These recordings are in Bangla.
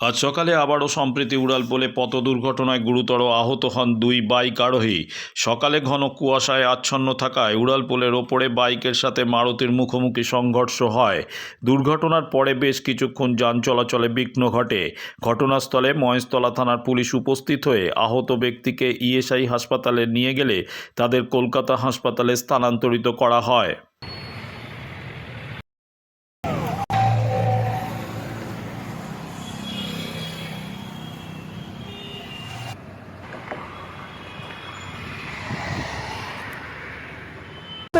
আজ সকালে আবারও সম্প্রীতি উড়াল উড়ালপোলে পথ দুর্ঘটনায় গুরুতর আহত হন দুই বাইক আরোহী। সকালে ঘন কুয়াশায় আচ্ছন্ন থাকায় উড়ালপোলের ওপরে বাইকের সাথে মারুতির মুখোমুখি সংঘর্ষ হয়। দুর্ঘটনার পরে বেশ কিছুক্ষণ যান চলাচলে বিঘ্ন ঘটে। ঘটনাস্থলে মহেশতলা থানার পুলিশ উপস্থিত হয়ে আহত ব্যক্তিকে ইএসআই হাসপাতালে নিয়ে গেলে তাদের কলকাতা হাসপাতালে স্থানান্তরিত করা হয়।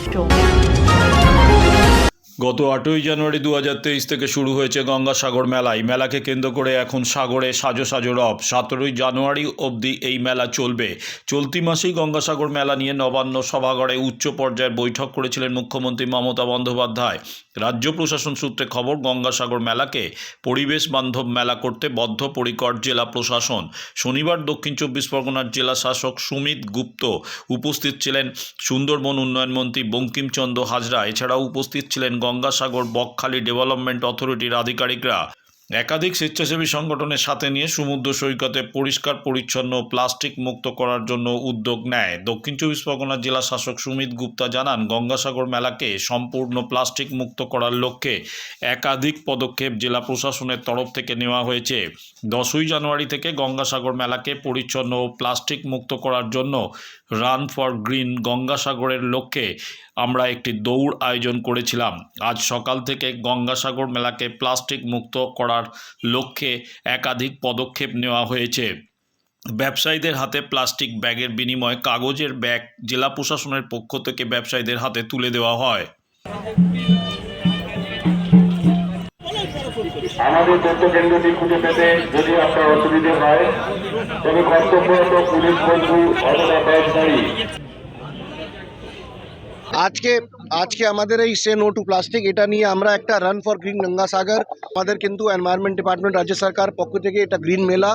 조 용. গত আটই জানুয়ারি দু হাজার তেইশ থেকে শুরু হয়েছে গঙ্গাসাগর মেলা এই মেলাকে কেন্দ্র করে এখন সাগরে সাজো সাজো রব। সতেরোই জানুয়ারি অবধি এই মেলা চলবে। চলতি মাসেই গঙ্গাসাগর মেলা নিয়ে নবান্ন সভাঘরে উচ্চ পর্যায়ের বৈঠক করেছিলেন মুখ্যমন্ত্রী মমতা বন্দ্যোপাধ্যায়। রাজ্য প্রশাসন সূত্রে খবর, গঙ্গাসাগর মেলাকে পরিবেশ বান্ধব মেলা করতে বদ্ধপরিকর জেলা প্রশাসন। শনিবার দক্ষিণ চব্বিশ পরগনার জেলা শাসক সুমিত গুপ্ত উপস্থিত ছিলেন। সুন্দরবন উন্নয়ন মন্ত্রী বঙ্কিমচন্দ্র হাজরা এছাড়াও উপস্থিত ছিলেন গঙ্গাসাগর, বকখালি ডেভেলপমেন্ট অথরিটির আধিকারিকরা একাধিক স্বেচ্ছাসেবী সংগঠনের সাথে নিয়ে সমুদ্র সৈকতে পরিষ্কার, পরিচ্ছন্ন প্লাস্টিক মুক্ত করার জন্য উদ্যোগ নেয়। দক্ষিণ চব্বিশ পরগনার জেলা শাসক সুমিত গুপ্তা জানান, গঙ্গাসাগর মেলাকে সম্পূর্ণ প্লাস্টিক মুক্ত করার লক্ষ্যে একাধিক পদক্ষেপ জেলা প্রশাসনের তরফ থেকে নেওয়া হয়েছে। দশই জানুয়ারি থেকে গঙ্গাসাগর মেলাকে পরিচ্ছন্ন ও প্লাস্টিক মুক্ত করার জন্য রান ফর গ্রিন গঙ্গাসাগরের লক্ষ্যে আমরা একটি দৌড় আয়োজন করেছিলাম। আজ সকাল থেকে গঙ্গাসাগর মেলাকে প্লাস্টিক মুক্ত করার লক্ষ্যে একাধিক পদক্ষেপ নেওয়া হয়েছে। ব্যবসায়ীদের হাতে প্লাস্টিক ব্যাগের বিনিময়ে কাগজের ব্যাগ জেলা প্রশাসনের পক্ষ থেকে ব্যবসায়ীদের হাতে তুলে দেওয়া হয়। আমাদের তথ্য কেন্দ্রটি খুঁজে পেতে যদি আপনার অসুবিধে হয় তবে কর্তব্যরত পুলিশ বন্ধু অথবা আজকে আজকে আমাদের এই সে নো টু প্লাস্টিক, এটা নিয়ে আমরা একটা রান ফর গ্রিন গঙ্গাসাগর আমাদের কিন্তু এনভায়রনমেন্ট ডিপার্টমেন্ট রাজ্য সরকার পক্ষ থেকে এটা গ্রিন মেলা।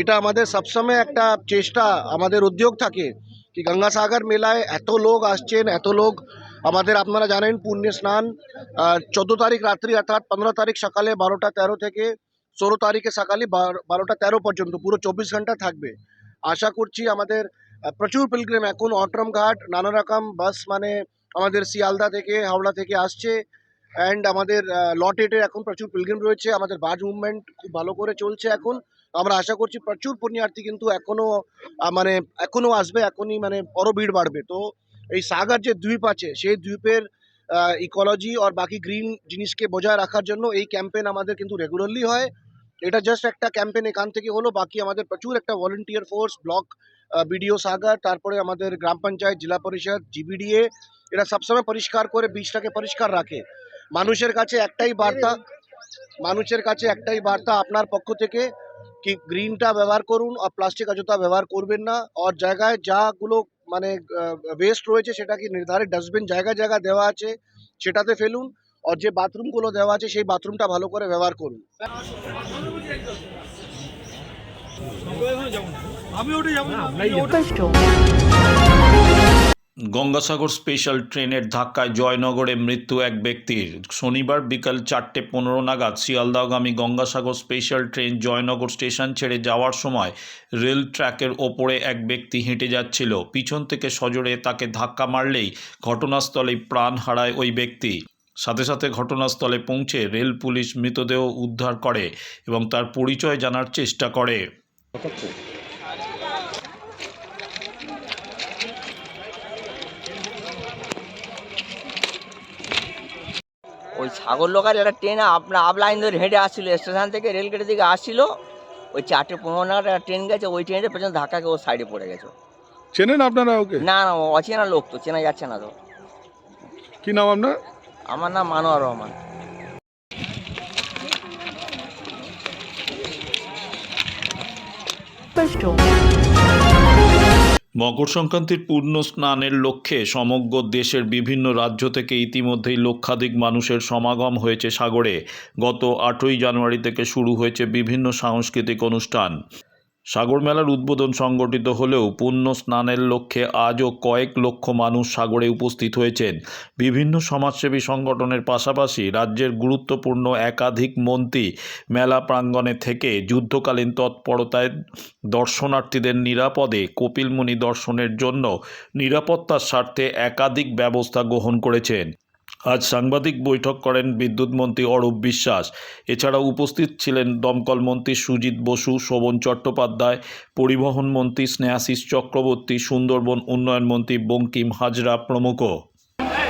এটা আমাদের সবসময় একটা চেষ্টা, আমাদের উদ্যোগ থাকে কি গঙ্গাসাগর মেলায় এত লোক আসছেন, এত লোক আমাদের আপনারা জানেন, পুণ্য স্নান চোদ্দ তারিখ রাত্রি অর্থাৎ পনেরো তারিখ সকালে বারোটা তেরো থেকে ষোলো তারিখে সকালে বারো- বারোটা তেরো পর্যন্ত, পুরো চব্বিশ ঘণ্টা থাকবে। আশা করছি আমাদের প্রচুর পিলগ্রিম এখন অট্রম ঘাট, নানা রকম বাস মানে আমাদের শিয়ালদা থেকে, হাওড়া থেকে আসছে। অ্যান্ড আমাদের লটেটের এখন প্রচুর পিলগ্রিম রয়েছে। আমাদের বাস মুভমেন্ট খুব ভালো করে চলছে এখন। আমরা আশা করছি প্রচুর পুণ্যার্থী কিন্তু এখনও মানে এখনও আসবে, এখনই মানে বড় ভিড় বাড়বে। তো এই সাগর যে দ্বীপ আছে, সেই দ্বীপের ইকোলজি আর বাকি গ্রিন জিনিসকে বজায় রাখার জন্য এই ক্যাম্পেন আমাদের কিন্তু রেগুলারলি হয়। এটা জাস্ট একটা ক্যাম্পেন এখান থেকে হলো, বাকি আমাদের প্রচুর একটা volunteer force block BDO Sagar তারপরে আমাদের গ্রাম পঞ্চায়েত, জেলা পরিষদ জিবিডিএ এরা সবসময় পরিষ্কার করে বীজটাকে পরিষ্কার রাখে। মানুষের কাছে একটাই বার্তা, মানুষের কাছে একটাই বার্তা আপনার পক্ষ থেকে কি গ্রিনটা ব্যবহার করুন আর প্লাস্টিক অযথা ব্যবহার করবেন না। আর জায়গায় যাগুলো মানে ওয়েস্ট রয়েছে সেটা কি নির্ধারিত ডাস্টবিন জায়গায় জায়গায় দেওয়া আছে, সেটাতে ফেলুন। আর যে বাথরুমগুলো দেওয়া আছে, সেই বাথরুমটা ভালো করে ব্যবহার করুন. গঙ্গাসাগর স্পেশাল ট্রেনের ধাক্কায় জয়নগরে মৃত্যু এক ব্যক্তির। শনিবার বিকাল চারটে পনেরো নাগাদ শিয়ালদাগামী Gangasagar special train Joynagar station ছেড়ে যাওয়ার সময় রেল ট্র্যাকের ওপরে এক ব্যক্তি হেঁটে যাচ্ছিল। পিছন থেকে সজোরে তাকে ধাক্কা মারলেই ঘটনাস্থলেই প্রাণ হারায় ওই ব্যক্তি। সাথে সাথে ঘটনাস্থলে পৌঁছে রেল পুলিশ মৃতদেহ উদ্ধার করে এবং তার পরিচয় জানার চেষ্টা করে। ওই সাগর লোকার একটা ট্রেন আপনার আপ লাইন ধরে হেঁটে আসছিল স্টেশন থেকে রেলগেটের দিকে আসছিল। ওই চারটে পনেরো নাগাদ একটা ট্রেন গেছে ওই ট্রেনের পেছনে ধাক্কা ও সাইডে পড়ে গেছে। চেনেন আপনারা ওকে? না না অচেনা লোক তো চেনা যাচ্ছে না তো। কি নাম আপনার? আমার নাম মানোয়ার রহমান। Shown. মকর সংক্রান্তির পূর্ণ স্নানের লক্ষ্যে সমগ্র দেশের বিভিন্ন রাজ্য থেকে ইতিমধ্যেই লক্ষাধিক মানুষের সমাগম হয়েছে সাগরে গত আটই জানুয়ারি থেকে শুরু হয়েছে বিভিন্ন সাংস্কৃতিক অনুষ্ঠান সাগর মেলার উদ্বোধন সংগঠিত হলেও পুণ্য স্নানের লক্ষ্যে আজও কয়েক লক্ষ মানুষ সাগরে উপস্থিত হয়েছেন। বিভিন্ন সমাজসেবী সংগঠনের পাশাপাশি রাজ্যের গুরুত্বপূর্ণ একাধিক মন্ত্রী মেলা প্রাঙ্গণে থেকে যুদ্ধকালীন তৎপরতায় দর্শনার্থীদের নিরাপদে কপিলমুনি দর্শনের জন্য নিরাপত্তার স্বার্থে একাধিক ব্যবস্থা গ্রহণ করেছেন। আজ সাংবাদিক বৈঠক করেন বিদ্যুৎ মন্ত্রী অরূপ বিশ্বাস। এছাড়া উপস্থিত ছিলেন দমকল মন্ত্রী সুজিত বসু, শোভন চট্টোপাধ্যায়, পরিবহন মন্ত্রী স্নেহাশিস চক্রবর্তী, সুন্দরবন উন্নয়ন মন্ত্রী বঙ্কিম হাজরা প্রমুখ।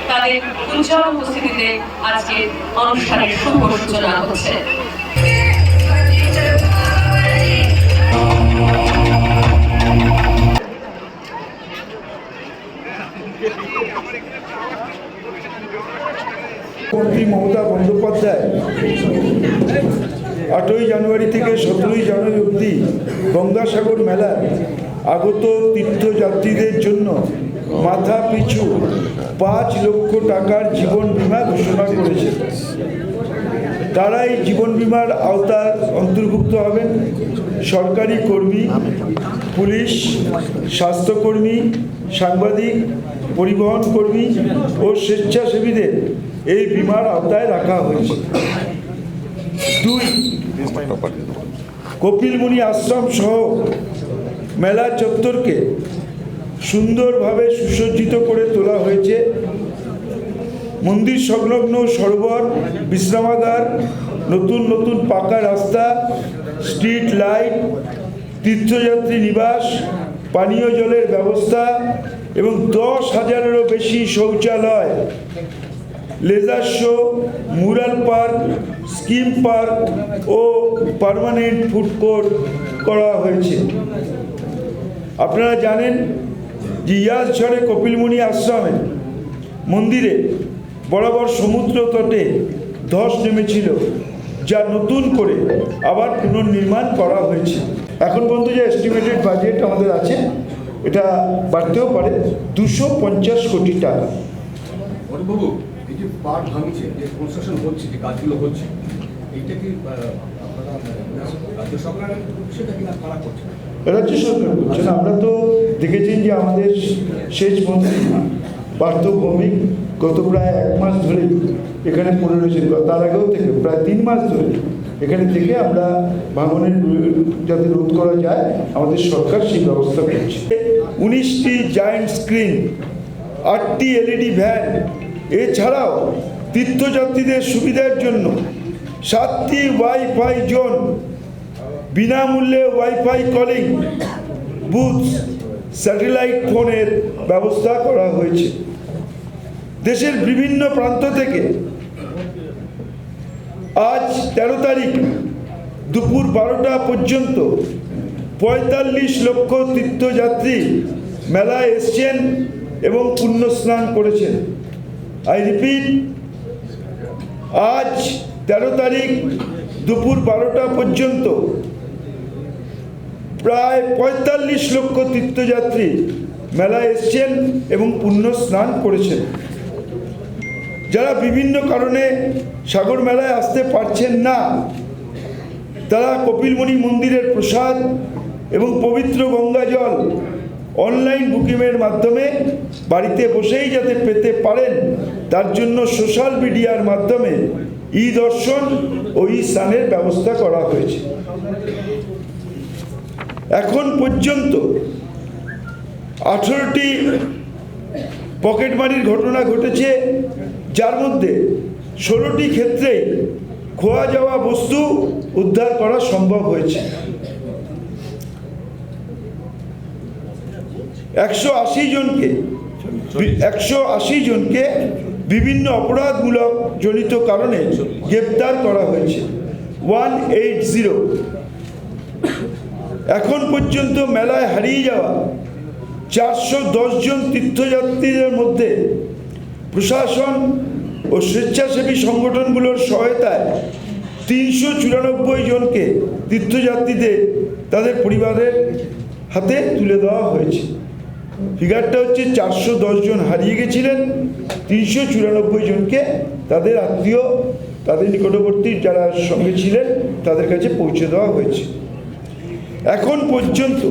তাদের উপস্থিতিতে আজকে অনুষ্ঠানের শুভ সূচনা হচ্ছে। মুখ্যমন্ত্রী মমতা বন্দ্যোপাধ্যায় আটই জানুয়ারি থেকে সতেরোই জানুয়ারি অবধি গঙ্গাসাগর মেলায় আগত তীর্থযাত্রীদের জন্য মাথা পিছু পাঁচ লক্ষ টাকার জীবন বিমা ঘোষণা করেছে। তারা এই জীবন বিমার আওতার অন্তর্ভুক্ত হবেন। সরকারি কর্মী, পুলিশ, স্বাস্থ্যকর্মী, সাংবাদিক, পরিবহন কর্মী ও স্বেচ্ছাসেবীদের এই বিমার আওতায় রাখা হয়েছে। দুই, কপিলমুনি আশ্রম সহ মেলা চত্বরকে সুন্দরভাবে সুসজ্জিত করে তোলা হয়েছে। মন্দির সংলগ্ন সরোবর, বিশ্রামাগার, নতুন নতুন পাকা রাস্তা, স্ট্রিট লাইট, তীর্থযাত্রী নিবাস, পানীয় জলের ব্যবস্থা এবং দশ হাজারেরও বেশি শৌচালয় laser show, mural park, scheme park ও পার্মানেন্ট ফুড কোর্ট করা হয়েছে। আপনারা জানেন যে ইয়াসঝড়ে কপিলমুনি আশ্রমে মন্দিরে বরাবর সমুদ্র তটে ধস নেমেছিল, যা নতুন করে আবার পুনর্নির্মাণ করা হয়েছে। এখন পর্যন্ত যে এস্টিমেটেড বাজেট আমাদের আছে, এটা বাড়তেও পারে। দুশো পঞ্চাশ কোটি টাকা। পাট ভাঙছে, যে কনস্ট্রাকশন হচ্ছে, যে কাজগুলো হচ্ছে, এইটা কি রাজ্য সরকার সেটা কি না করছে? রাজ্য সরকার করছে আমরা তো দেখেছেন যে আমাদের সেচ মন্ত্রী পার্থ ভৌমিক গত প্রায় এক মাস ধরে এখানে পড়ে রয়েছেন। তার আগেও থেকে, প্রায় তিন মাস ধরে এখানে থেকে আমরা ভাঙনের যাতে রোধ করা যায়, আমাদের সরকার সেই ব্যবস্থা করছে। উনিশটি জায়েন্ট স্ক্রিন আটটি এলইডি ভ্যান এছাড়াও তীর্থযাত্রীদের সুবিধার জন্য সাতটি ওয়াইফাই জোন, বিনামূল্যে ওয়াইফাই কলিং, বুথ, স্যাটেলাইট ফোনের ব্যবস্থা করা হয়েছে। দেশের বিভিন্ন প্রান্ত থেকে আজ তেরো তারিখ দুপুর বারোটা পর্যন্ত পঁয়তাল্লিশ লক্ষ তীর্থযাত্রী মেলায় এসছেন এবং পুণ্য স্নান করেছেন। আই রিপিট, আজ তেরো তারিখ দুপুর বারোটা পর্যন্ত প্রায় পঁয়তাল্লিশ লক্ষ তীর্থযাত্রী মেলায় এসছেন এবং পুণ্য স্নান করেছেন। যারা বিভিন্ন কারণে সাগর মেলায় আসতে পারছেন না, তারা কপিলমণি মন্দিরের প্রসাদ এবং পবিত্র গঙ্গা জল অনলাইন বুকিংয়ের মাধ্যমে বাড়িতে বসেই যাতে পেতে পারেন, তার জন্য সোশ্যাল মিডিয়ার মাধ্যমে ই দর্শন ও ই স্নানের ব্যবস্থা করা হয়েছে। এখন পর্যন্ত আঠেরোটি পকেটমারির ঘটনা ঘটেছে, যার মধ্যে ষোলোটি ক্ষেত্রেই খোয়া যাওয়া বস্তু উদ্ধার করা সম্ভব হয়েছে। একশো আশি জনকে, একশো আশি জনকে বিভিন্ন অপরাধমূলক জনিত কারণে গ্রেপ্তার করা হয়েছে। One eight zero. এখন পর্যন্ত মেলায় হারিয়ে যাওয়া চারশো জন তীর্থযাত্রীদের মধ্যে প্রশাসন ও স্বেচ্ছাসেবী সংগঠনগুলোর সহায়তায় তিনশো চুরানব্বই জনকে তীর্থযাত্রীদের তাদের পরিবারের হাতে তুলে দেওয়া হয়েছে। ফিগারটা হচ্ছে চারশো দশ জন হারিয়ে গেছিলেন, তিনশো চুরানব্বই জনকে তাদের আত্মীয়, তাদের নিকটবর্তী যারা সঙ্গে ছিলেন, তাদের কাছে পৌঁছে দেওয়া হয়েছে। এখন পর্যন্ত,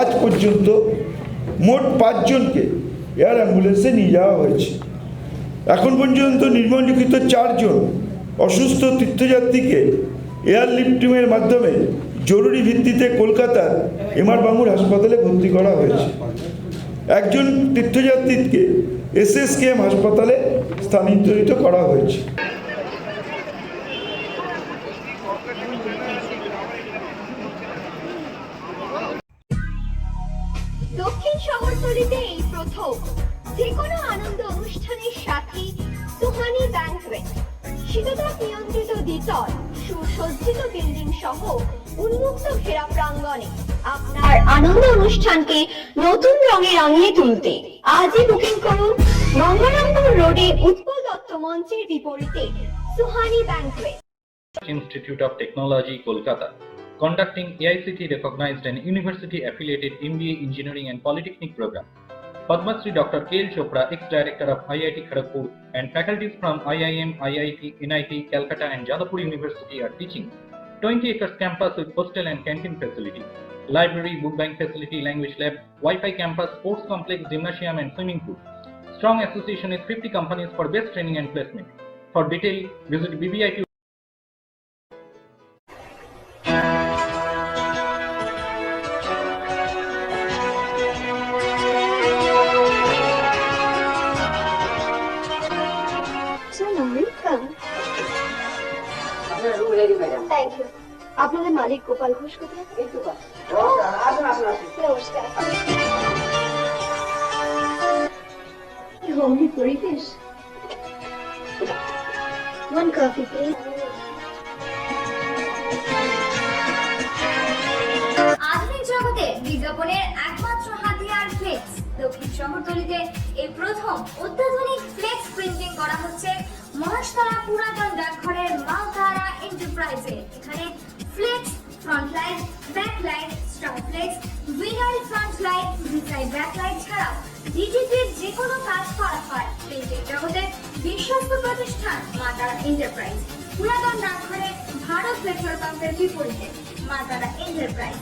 আজ পর্যন্ত মোট পাঁচজনকে এয়ার অ্যাম্বুলেন্সে নিয়ে যাওয়া হয়েছে। এখন পর্যন্ত নির্মলিখিত চারজন অসুস্থ তীর্থযাত্রীকে এয়ার লিফটিংয়ের মাধ্যমে জরুরি ভিত্তিতে কলকাতার এমআর বাঙুর হাসপাতালে ভর্তি করা হয়েছে। একজন তীর্থযাত্রীকে এসএসকেএম হাসপাতালে স্থানান্তরিত করা হয়েছে। দক্ষিণ প্রথম নিয়ন্ত্রিত সুসজ্জিত সহ উন্মুক্ত ঘেরা প্রাঙ্গণে আপনার আনন্দ অনুষ্ঠানকে নতুন রঙে রাঙিয়ে তুলতে আজই বুকিং করুন গঙ্গারামপুর রোডে উৎপল দত্ত মঞ্চের বিপরীতে Suhani banquet Institute of Technology, Kolkata, conducting AICT recognized and university affiliated MBA Engineering and Polytechnic program. Padma Shri Dr. K. L. Chopra, ex-director of IIT Kharagpur, and faculties from IIM, IIT, NIT, Calcutta, and Jadavpur University are teaching. 20 acres campus with hostel and canteen facility, library, book bank facility, language lab, Wi-Fi campus, sports complex, gymnasium, and swimming pool. Strong association with 50 companies for best training and placement. For detail, visit BBIT নমস্কার হোমলি পরিবেশ। One coffee, please. বিজ্ঞাপনের একমাত্র হাতিয়ার ফ্লেক্স দক্ষিণ শহরতলিতে এই প্রথম অত্যাধুনিক ফ্লেক্স প্রিন্টিং করা হচ্ছে মহাশতলা পুরাতন ডাকঘরের মালতারা এন্টারপ্রাইজে এখানে flex front light back light star flex light backlight ছাড়াও ডিজিটির যে কোনো কাজ করা হয় প্রিন্টিং জগতে বিশ্বস্ত প্রতিষ্ঠান মাতারা এন্টারপ্রাইজ। পুরাতন ডাকঘরে ভারত পেট্রোল পাম্পের বিপরীতে মাতারা এন্টারপ্রাইজ।